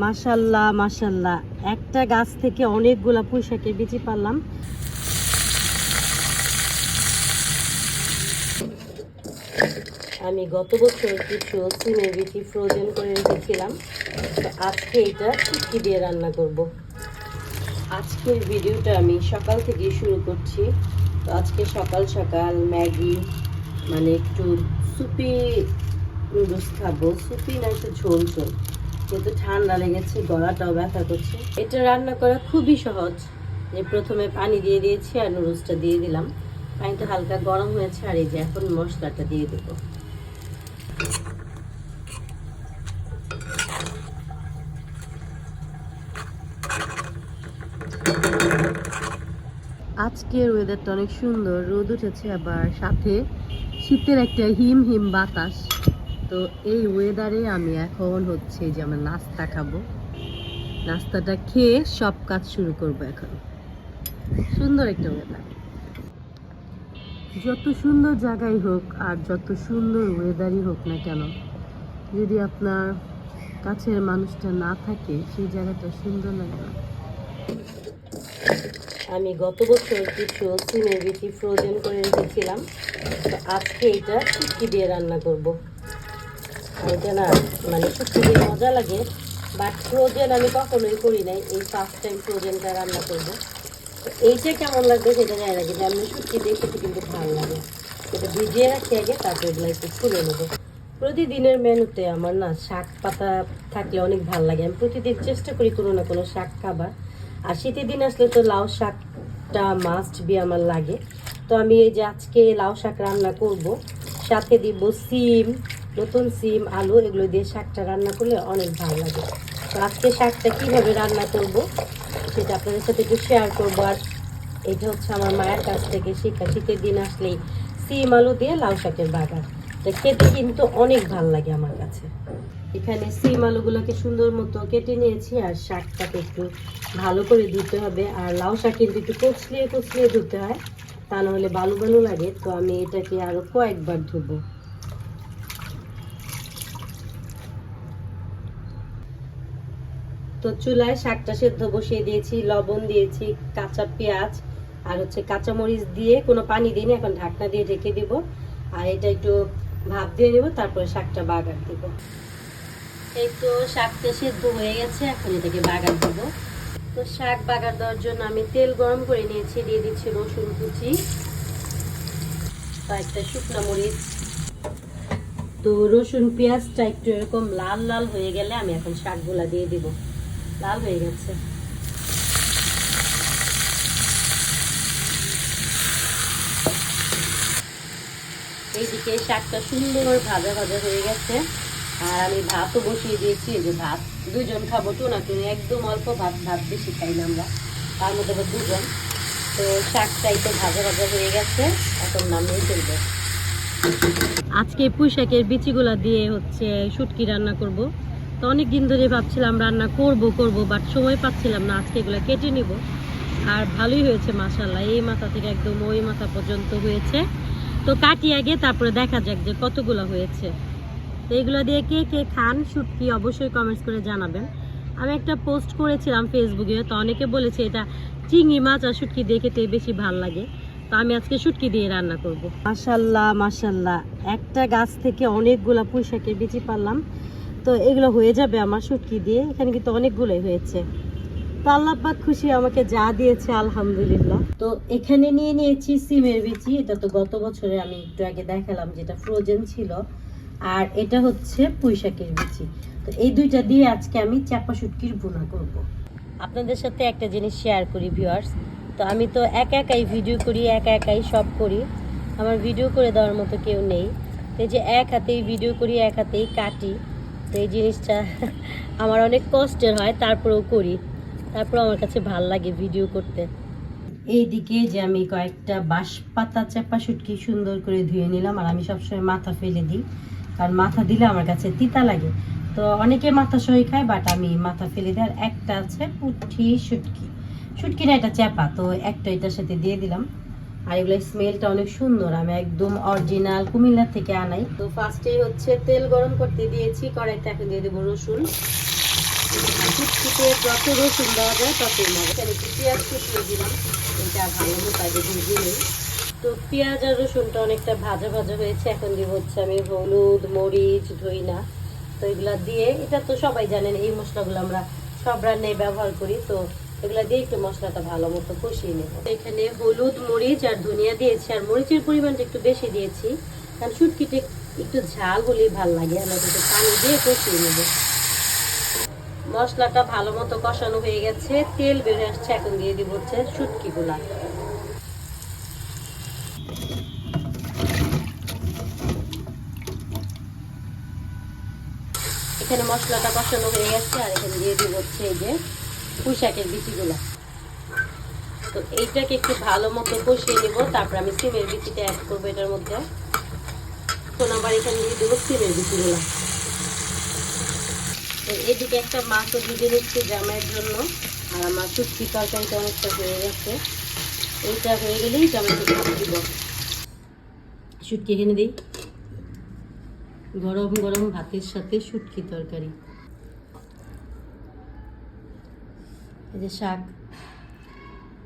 মাশাল্লাহ মাশাল্লাহ। একটা গাছ থেকে অনেকগুলা পুঁইশাকের বিচি পারলাম। আমি গত বছর কিছু সিমের বিচি ফ্রোজেন করে রেখেছিলাম। তো আজকে এটা শুটকি দিয়ে রান্না করব। আজকের ভিডিওটা আমি সকাল থেকে শুরু করছি। তো আজকে সকাল সকাল ম্যাগি মানে একটু সুপি নুডলস খাব। সুপি না একটু ঝোল ঝোল। যেহেতু ঠান্ডা লেগেছে, গলাটাও ব্যথা করছে। এটা রান্না করা খুবই সহজ। যে প্রথমে পানি দিয়ে দিয়েছি আর নুডলসটা দিয়ে দিলাম। পানিটা হালকা গরম হয়েছে আর এই যে এখন মশলাটা দিয়ে দেবো। আজকের ওয়েদারটা অনেক সুন্দর। রোদ উঠেছে আবার সাথে শীতের একটা হিম হিম বাতাস। তো এই ওয়েদারে আমি এখন হচ্ছে যে আমার নাস্তা খাব। নাস্তাটা খেয়ে সব কাজ শুরু করব এখন। সুন্দর একটা ওয়েদার যত সুন্দর জায়গায় হোক আর যত সুন্দর ওয়েদারই হোক না কেন, যদি আপনার কাছের মানুষটা না থাকে, সেই জায়গাটা সুন্দর লাগে না। আমি গত বছর কিছু সিমের বিচি ফ্রোজেন করে রেখেছিলাম। আজকে এটা শুটকি দিয়ে রান্না করব। মানে মজা লাগে বাট ফ্রোজেন আমি কখনোই করি নাই, এই ফার্স্ট টাইম ফ্রোজেনটা রান্না এইটা কেমন লাগবে সেটা জানি না, কিন্তু আমি দিয়ে খেতে কিন্তু ভালো লাগে। এটা ভিজিয়ে রাখি আগে, তারপর এগুলো একটু প্রতিদিনের মেনুতে আমার না শাক পাতা থাকলে অনেক ভালো লাগে। আমি প্রতিদিন চেষ্টা করি কোনো না কোনো শাক খাবার। আর শীতের দিন আসলে তো লাউ শাকটা মাস্ট বি আমার লাগে। তো আমি এই যে আজকে লাউ শাক রান্না করব, সাথে দিব সিম নতুন সিম, আলু, এগুলো দিয়ে শাকটা রান্না করলে অনেক ভালো লাগে। তো আজকে শাকটা কীভাবে রান্না করব সেটা আপনাদের সাথে একটু শেয়ার করব। আর এটা হচ্ছে আমার মায়ের কাছ থেকে শেখা শীতের দিন আসলেই সিম, আলু দিয়ে লাউ শাকের বাগান। এটা খেতে কিন্তু অনেক ভালো লাগে আমার কাছে। এখানে সিম, আলুগুলোকে সুন্দর মতো কেটে নিয়েছি আর শাকটাকে একটু ভালো করে ধুতে হবে। আর লাউ শাক কিন্তু একটু কচলিয়ে কচলিয়ে ধুতে হয়, তা নাহলে বালু বালু লাগে। তো আমি এটাকে আরও কয়েকবার ধুবো। তো চুলায় শাকটা সেদ্ধ বসিয়ে দিয়েছি, লবণ দিয়েছি, কাঁচা পেঁয়াজ আর হচ্ছে কাঁচামরিচ দিয়ে কোনো পানি দিইনি এখন ঢাকনা দিয়ে ঢেকে দিব। আর এটা একটু ভাপ দিয়ে নেব তারপরে শাকটা বাগার দিব। এই তো শাকটা সেদ্ধ হয়ে গেছে, এখন এটাকে বাগার দিব। তো শাক বাগার দেওয়ার জন্য আমি তেল গরম করে নিয়েছি, দিয়ে দিচ্ছি রসুন কুচি, কয়েকটা শুকনো মরিচ। তো রসুন পেঁয়াজটা একটু এরকম লাল লাল হয়ে গেলে আমি এখন শাকগুলা দিয়ে দিব। লাল হয়ে গেছে। এইদিকে শাকটা সুন্দর ভাজা ভাজা হয়ে গেছে। আর আমি ভাতও বসিয়ে দিয়েছি যে ভাত। দুজন খাব টুনি একদম অল্প ভাত ভাত বেশি খাই না আমরা। তার মধ্যে দুজন। তো শাকটাই তো ভাজা ভাজা হয়ে গেছে, এখন নামিয়ে আজকে পুঁই শাকের বিচিগুলা দিয়ে হচ্ছে শুটকি রান্না করব। তো অনেক দিন ধরে ভাবছিলাম রান্না করব করব বাট সময় পাচ্ছিলাম না। আজকে এগুলো কেটে নিব। আর ভালোই হয়েছে মাসাল্লাহ এই মাথা থেকে একদম ওই মাথা পর্যন্ত হয়েছে। তো কাটি আগে, তারপরে দেখা যাক যে কতগুলো হয়েছে। তো এগুলো দিয়ে কে কে খান শুটকি অবশ্যই কমেন্টস করে জানাবেন। আমি একটা পোস্ট করেছিলাম ফেসবুকে তো অনেকে বলেছে এটা চিংড়ি মাছ আর শুটকি দিয়ে খেতে বেশি ভালো লাগে। তো আমি আজকে শুটকি দিয়ে রান্না করব। মাশাল্লাহ মাশাল্লাহ একটা গাছ থেকে অনেকগুলা পুঁই শাকের বিচি পারলাম। তো এগুলো হয়ে যাবে আমার শুটকি দিয়ে। এখানে কিন্তু অনেকগুলোই হয়েছে। তো আল্লাহ পাক খুশি আমাকে যা দিয়েছে, আলহামদুলিল্লাহ। তো এখানে নিয়ে নিয়েছি সিমের বিচি। এটা তো গত বছরে আমি একটু আগে দেখালাম যেটা ফ্রোজেন ছিল। আর এটা হচ্ছে পুঁই শাকের বিচি। তো এই দুইটা দিয়ে আজকে আমি চাপা শুটকির ভুনা করব। আপনাদের সাথে একটা জিনিস শেয়ার করি ভিউয়ার্স তো আমি তো একা একাই ভিডিও করি, একা একাই সব করি। আমার ভিডিও করে দেওয়ার মতো কেউ নেই। তো যে এক হাতেই ভিডিও করি, এক হাতেই কাটি। তো এই জিনিসটা আমার অনেক কষ্টের হয়, তারপরেও করি। তারপর আমার কাছে ভালো লাগে ভিডিও করতে। এইদিকে যে আমি কয়েকটা বাঁশ পাতা চাপা শুটকি সুন্দর করে ধুয়ে নিলাম আর আমি সবসময় মাথা ফেলে দিই, কারণ মাথা দিলে আমার কাছে তিতা লাগে। তো অনেকে মাথা সহি খায় বাট আমি মাথা ফেলে দিই, আর একটা আছে পুঠি শুটকি শুটকি না, এটা চাপা, তো একটা এটার সাথে দিয়ে দিলাম। আর এগুলো স্মেলটা অনেক সুন্দর। আমি একদম অরিজিনাল কুমিল্লা থেকে আনাই। তো ফার্স্টে হচ্ছে তেল গরম করতে দিয়েছি। কড়াইতে এখন দিয়ে দেবো রসুন। শুটকিতে যত রসুন দেওয়া যায় ততই মজা পেঁয়াজ কুচিয়ে দিলাম। এটা ভালো মতো আগে ভেজে নিই। তো পেঁয়াজ আর রসুনটা অনেকটা ভাজা ভাজা হয়েছে। এখন দিব হচ্ছে আমি হলুদ, মরিচ, ধইনা। তো এগুলা দিয়ে, এটা তো সবাই জানেন, এই মশলাগুলো আমরা সব রান্নায় ব্যবহার করি। তো এগুলা দিয়ে একটু মশলাটা ভালো মতো কষিয়ে নেব। এখানে হলুদ, মরিচ আর ধনিয়া দিয়েছি। আর মরিচের পরিমাণটা একটু বেশি দিয়েছি। কারণ শুটকিতে একটু ঝাল হলেই ভালো লাগে। আমরা একটু পানি দিয়ে কষিয়ে নেব। মশলাটা ভালো মতো কষানো হয়ে গেছে। তেল বেড়ে আসছে। এখন দিয়ে দিব হচ্ছে শুটকিগুলা। এখানে মশলাটা কষানো হয়ে গেছে। আর এখানে দিয়ে দিব হচ্ছে এই যে পুঁই শাকের বিচিগুলো। তো এইটাকে একটু ভালো মতো কষিয়ে নিব, তারপর আমি সিমের বিচিটা অ্যাড করব এটার মধ্যে। এখন আবার এখানে দিয়ে দেবো সিমের বিচিগুলো। তো এদিকে একটা মাছও ভেজে নিচ্ছি জামাইয়ের জন্য, আর আমার শুটকি তরকারিটা অনেকটা হয়ে গেছে। এইটা হয়ে গেলেই জামাইকে ভাত দিব। শুটকি এখানে দিই। গরম গরম ভাতের সাথে শুটকি তরকারি। এই যে শাক।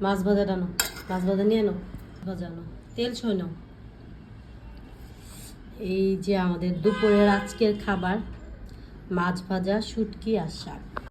মাছ ভাজা টানো, মাছ ভাজা নিয়ে আনো ভাজা তেল ছয় নাও। এই যে আমাদের দুপুরের আজকের খাবার, মাছ ভাজা, শুটকি আর শাক।